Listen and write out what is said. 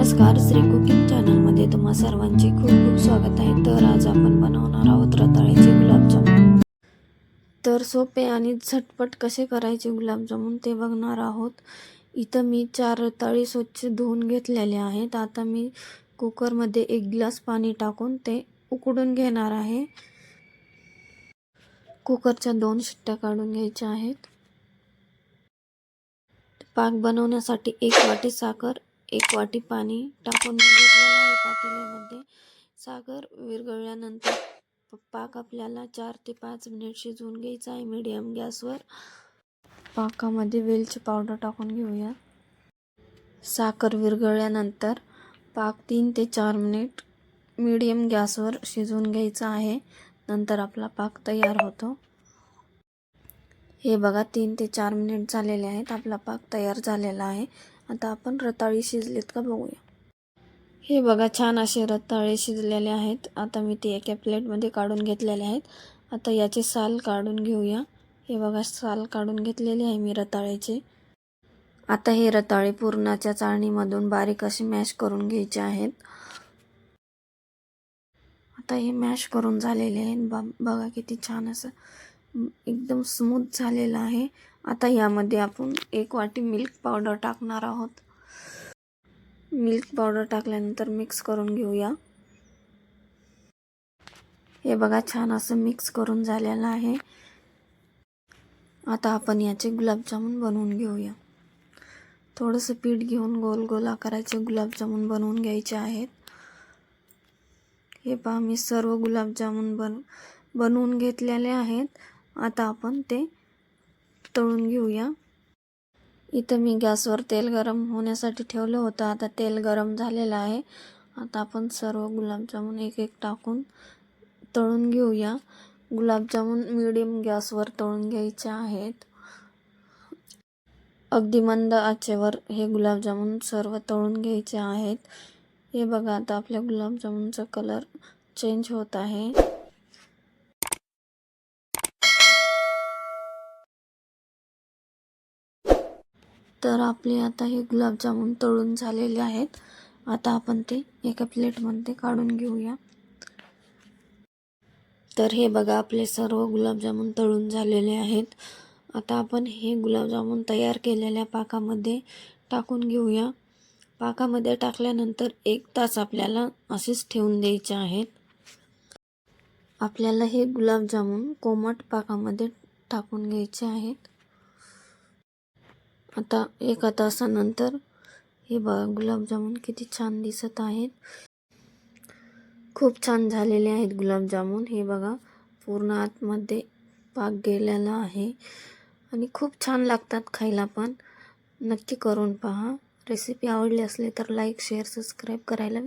नमस्कार श्री कुकिंग चॅनलमध्ये तुम्हा सर्वांचे खूप खूप स्वागत आहे. तर आज आपण बनवणार आहोत रताळ्याचे गुलाबजामुन. तर सोपे आणि झटपट कसे करायचे गुलाबजामुन ते बघणार आहोत. इथं मी चार रताळी स्वच्छ धुवून घेतलेले आहेत. आता मी कुकरमध्ये एक ग्लास पाणी टाकून ते उकडून घेणार आहे. कुकरच्या दोन शिट्ट्या काढून घ्यायच्या आहेत. पाक बनवण्यासाठी एक वाटी साखर एक वाटी पाणी टाकून घेतलेलं आहे. पातेल्यामध्ये साखर विरघळल्यानंतर पाक आपल्याला चार ते पाच मिनिट शिजवून घ्यायचा आहे. मीडियम गॅसवर पाकामध्ये वेलची पावडर टाकून घेऊया. साखर विरघळल्यानंतर पाक तीन ते चार मिनिट मीडियम गॅसवर शिजवून घ्यायचा आहे. नंतर आपला पाक तयार होतो. हे बघा तीन ते चार मिनिट झालेले आहेत. आपला पाक तयार झालेला आहे. आता आपण रताळी शिजलेत का बघूया. हे बघा छान असे रताळे शिजलेले आहेत. आता मी ते एका प्लेटमध्ये काढून घेतलेले आहेत. आता याचे साल काढून घेऊया. हे बघा साल काढून घेतलेले आहे मी रताळ्याचे. आता हे रताळे पुरणाच्या चाळणीमधून बारीक असे मॅश करून घ्यायचे आहेत. आता हे मॅश करून झालेले आहेत. बा बघा किती छान असं एकदम स्मूथ झालेलं आहे. आता यामध्ये आपण एक वाटी मिल्क पावडर टाकणार आहोत. मिल्क पावडर टाकल्यानंतर मिक्स करून घेऊया. हे बघा छान असं मिक्स करून झालेलं आहे. आता आपण याचे गुलाबजामुन बनवून घेऊया. थोडंसं पीठ घेऊन गोल गोल आकाराचे गुलाबजामुन बनवून घ्यायचे आहेत. हे पहा मी सर्व गुलाबजामुन बन बनवून घेतलेले आहेत. आता आपण ते तळून घेऊया. इथं मी गॅसवर तेल गरम होण्यासाठी ठेवलं होतं. आता तेल गरम झालेलं आहे. आता आपण सर्व गुलाबजामुन एक एक टाकून तळून घेऊया. गुलाबजामुन मिडियम गॅसवर तळून घ्यायचे आहेत. अगदी मंद आचेवर हे गुलाबजामुन सर्व तळून घ्यायचे आहेत. हे बघा आता आपल्या गुलाबजामुनचा कलर चेंज होत आहे. तर आपले आता हे गुलाबजामुन तळून झालेले आहेत. आता आपण ते एका प्लेटमध्ये काढून घेऊया. तर हे बघा आपले सर्व गुलाबजामुन तळून झालेले आहेत. आता आपण हे गुलाबजामुन तयार केलेल्या पाकामध्ये टाकून घेऊया. पाकामध्ये टाकल्यानंतर एक तास आपल्याला असेच ठेवून द्यायचे आहेत. आपल्याला हे गुलाबजामुन कोमट पाकामध्ये टाकून घ्यायचे आहेत. आता एका तासानंतर हे बघा गुलाबजामुन किती छान दिसत आहेत. खूप छान झालेले आहेत गुलाबजामुन. हे बघा पूर्ण आतमध्ये पाक गेलेला आहे. आणि खूप छान लागतात खायला पण. नक्की करून पहा. रेसिपी आवडली असली तर लाईक शेअर सबस्क्राईब करायला